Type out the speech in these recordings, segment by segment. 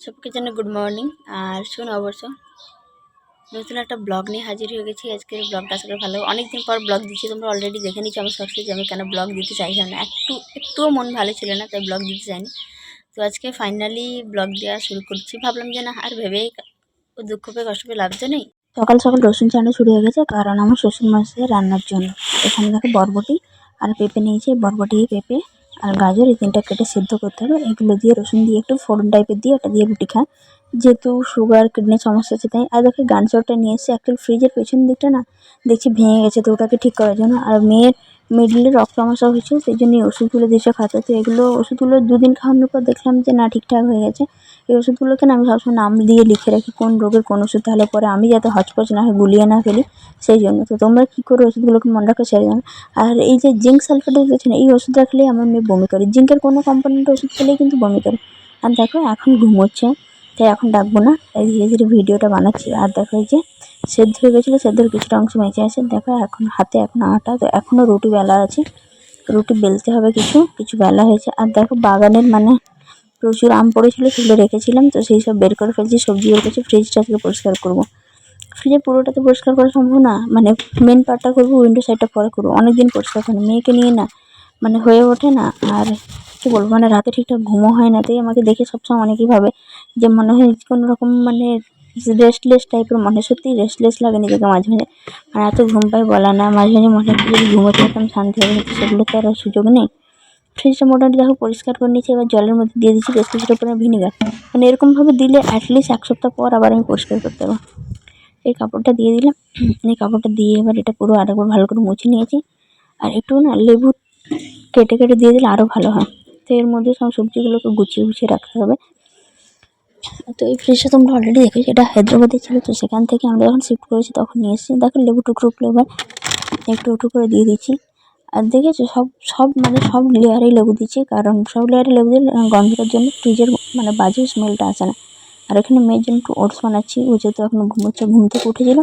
সবকে জন্য good morning আর শোনো অবশ্য, নতুন একটা ব্লগ নিয়ে হাজির হয়ে গেছি। আজকের ব্লগটা আসলে ভালো। অনেকদিন পর ব্লগ দিচ্ছি, তোমরা অলরেডি দেখে নিচ্ছি আমার শর্টসে যে আমি কেন ব্লগ দিতে চাইছিলাম না। একটু, একটুও মন ভালো ছিল না, তাই ব্লগ দিতে চাইনি। তো আজকে ফাইনালি ব্লগ দেওয়া শুরু করছি। ভাবলাম যে না, আর ভেবেই ও দুঃখ পেয়ে, কষ্ট পেয়ে লাভ তো নেই। সকাল সকাল রসুন চানা শুরু হয়ে গেছে, কারণ আমার শ্বশুর মাসে রান্নার জন্য। এখানে দেখো বরবটি আর পেঁপে নিয়েছি। বরবটি পেঁপে আর গাজর এই তিনটা কেটে সেদ্ধ করতে হবে। এগুলো দিয়ে রসুন দিয়ে একটু ফোড়ন টাইপের দিয়ে এটা দিয়ে রুটি খায় যেহেতু সুগার কিডনির সমস্যা আছে তাই আর দেখে গান নিয়ে এসে অ্যাকচুয়ালি ফ্রিজের পেছন দিকটা না দেখছি ভেঙে গেছে, তো ওটাকে ঠিক করার জন্য। আর মেয়ের মিডলে রক্ত সমস্যা হয়েছে সেই জন্য এই ওষুধগুলো দিয়েছে খাতে তো এগুলো ওষুধগুলো দুদিন খাওয়ানোর পর দেখলাম যে না, ঠিকঠাক হয়ে গেছে। এই ওষুধগুলোকে না আমি সবসময় নাম দিয়ে লিখে রাখি, কোন রোগের কোন ওষুধ তাহলে পরে আমি যাতে হচপচ না হয়, গুলিয়ে না ফেলি, সেই জন্য। তো তোমরা কী করে, ওষুধগুলোকে মনে রাখো সেই জন্য আর এই যে জিঙ্ক সালফেটের না এই ওষুধ রাখলে আমার মেয়ে বমি করে। জিঙ্কের কোনো কম্পোনেন্ট ওষুধ খেলেই কিন্তু বমি করে। আর দেখো, এখন ঘুমোচ্ছে, তাই এখন ডাকবো না তাই ধীরে ধীরে ভিডিওটা বানাচ্ছি। আর দেখো যে সেদ্ধ হয়ে গেছিল, সেদ্ধর কিছুটা অংশ বেঁচে আছে দেখো, এখন হাতে এখন আটা, তো এখনও রুটি বেলা আছে। রুটি বেলতে হবে কিছু কিছু বেলা হয়েছে। আর দেখো, বাগানের মানে প্রচুর আম পড়েছিল, সেগুলো রেখেছিলাম, তো সেই সব বের করে ফেলছি সবজি বের করছি ফ্রিজটা আজকে পরিষ্কার করব। ফ্রিজে পুরোটা তো পরিষ্কার করা সম্ভব না মানে মেন পার্টটা করব উইন্ডো সাইডটা পরে করব। অনেক দিন পরিষ্কার করি মেয়েকে নিয়ে না মানে হয়ে ওঠে না, আর কী বলব মানে রাতে ঠিকঠাক ঘুমও হয় না, তাই আমাকে দেখে সবসময় অনেকেই ভাবে যে, মনে হয় কোনো রকম মানে রেস্টলেস টাইপের মনে, সত্যিই রেস্টলেস লাগে নিজেকে মাঝে মাঝে। আর এত ঘুম পাই বলা না, মাঝে মাঝে মনে হয় যদি ঘুমোতে পারতাম শান্তি হবে কিন্তু সেগুলো তো আর সুযোগ নেই। ফ্রিজটা মোটামুটি দেখো পরিষ্কার করে নিয়েছি, এবার জলের মধ্যে দিয়ে দিচ্ছি বেশ কিছুটা পরিমাণে ভিনিগার মানে এরকমভাবে দিলে অ্যাটলিস্ট এক সপ্তাহ পর আবার আমি পরিষ্কার করতে পারব। এই কাপড়টা দিয়ে দিলাম। এই কাপড়টা দিয়ে এবার এটা পুরো আরেকবার ভালো করে মুছে নিয়েছি। আর একটু না লেবু কেটে কেটে দিয়ে দিলে আরও ভালো হয়। তো এর মধ্যে সব সবজিগুলোকে গুছিয়ে গুছিয়ে রাখতে হবে। তো এই ফ্রিজটা তোমরা অলরেডি দেখেছ, এটা হায়দ্রাবাদে ছিল, তো সেখান থেকে আমরা যখন শিফট করেছি তখন নিয়ে এসেছি। দেখো লেবু টুকরো ফ্লেভার একটু একটু করে দিয়ে দিচ্ছি। আর দেখেছ, সব সব মানে সব লেয়ারেই লেবু দিচ্ছি, কারণ সব লেয়ারে লেবু দিলে গন্ধটার জন্য ফ্রিজের মানে বাজে স্মেলটা আসে না। আর এখানে মেয়ের জন্য একটু ওটস বানাচ্ছি, ও যেহেতু এখন ঘুমোচ্ছে ঘুম থেকে উঠেছিল।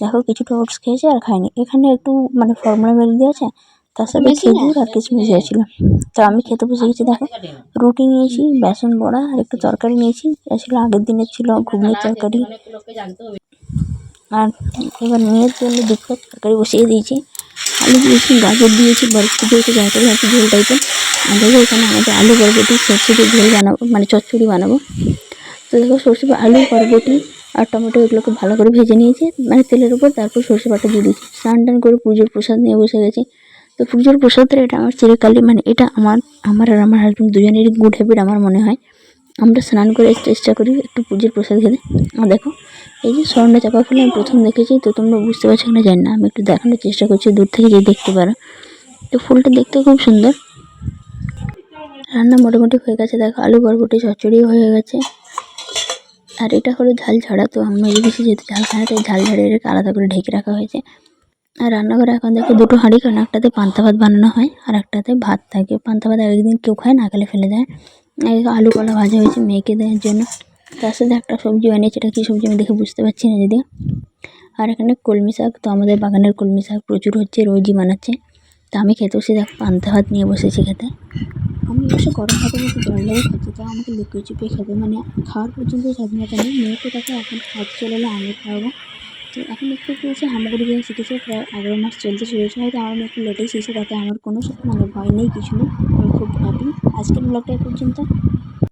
দেখো কিছুটা ওটস খেয়েছে আর খায়নি। এখানে একটু মানে ফর্মুলা মিল দিয়েছে তার সাথে খেজুর আর কিশমিশ দিয়েছিল। তো আমি খেতে বসে গেছি দেখো। রুটি নিয়েছি বেসন বড়া আর একটু তরকারি নিয়েছি। ছিল আগের দিনের ছিল ঘুগনির তরকারি। আর এবার মেয়ের জন্য দুপুর তরকারি বসিয়ে দিয়েছি। আলু দিয়েছি গাজর দিয়েছি বরবটি দিয়েছি গাজর আছে ঝোল টাইপের। দেখো এখানে আমাদের আলু বরবটি সরষে দিয়ে ঝোল বানাবো মানে চচ্চড়ি বানাবো। তো দেখো সর্ষে আলু বরবটি আর টমেটো এগুলোকে ভালো করে ভেজে নিয়েছি। মানে তেলের উপর তারপর সর্ষে বাটা দিয়ে দিচ্ছি স্নান টান করে পুজোর প্রসাদ নিয়ে বসে গেছি। তো পুজোর প্রসাদের এটা আমার চিরকালই মানে এটা আমার আমার আর আমার হাজব্যান্ড দুজনেরই গুড হ্যাবিট আমার মনে হয়। আমরা স্নান করে চেষ্টা করি একটু পুজোর প্রসাদ খেতে। আর দেখো, এই যে স্বর্ণ চাপা ফুল আমি প্রথম দেখেছি, তো তোমরা বুঝতে পারছ না জানি না, আমি একটু দেখানোর চেষ্টা করছি, দূর থেকে যে দেখতে পারো। তো ফুলটা দেখতে খুব সুন্দর। রান্না মোটামুটি হয়ে গেছে, দেখো, আলু বরবটি চচ্চড়িও হয়ে গেছে। আর এটা হলো ঝাল ছাড়া তো আমি বেশি যেহেতু ঝাল খায় তাই ঝাল ঝাড়ে আলাদা করে ঢেকে রাখা হয়েছে। আর রান্নাঘরে এখন দেখো দুটো হাঁড়ি, কারণ একটাতে পান্তা ভাত বানানো হয় আর একটাতে ভাত থাকে। পান্তা ভাত একদিন কেউ খায়, না খেলে ফেলে দেয়। আলু কলা ভাজা হয়েছে মেয়েকে দেওয়ার জন্য। তার সাথে একটা সবজি বানিয়েছে, এটা কী সবজি আমি দেখে বুঝতে পারছি না যদি। আর এখানে কলমি শাক, তো আমাদের বাগানের কলমি শাক প্রচুর হচ্ছে, রোজই বানাচ্ছে। তা আমি খেতে বসে দেখ পান্তা ভাত নিয়ে বসেছি খেতে। আমি অবশ্য গরম ভাতের মধ্যে জল লেগে খাচ্ছি তাও আমাকে লুকিয়ে চুপিয়ে খেতে। মানে খাওয়ার পর্যন্ত স্বাধীনতা নেই মেয়েকে তাকে এখন খাওয়াতে চলে আমি খাওয়াবো। তো এখন দেখতে পেয়েছি হামাগুড়ি দিয়ে শিখেছে প্রায় এগারো মাস চলতে হয়েছে হয়তো আমার একটু লেটেই শিখেছে তাতে আমার কোনো মানে ভয় নেই কিছু নেই। আমি খুব হ্যাপি আজকের ব্লগটা পর্যন্ত।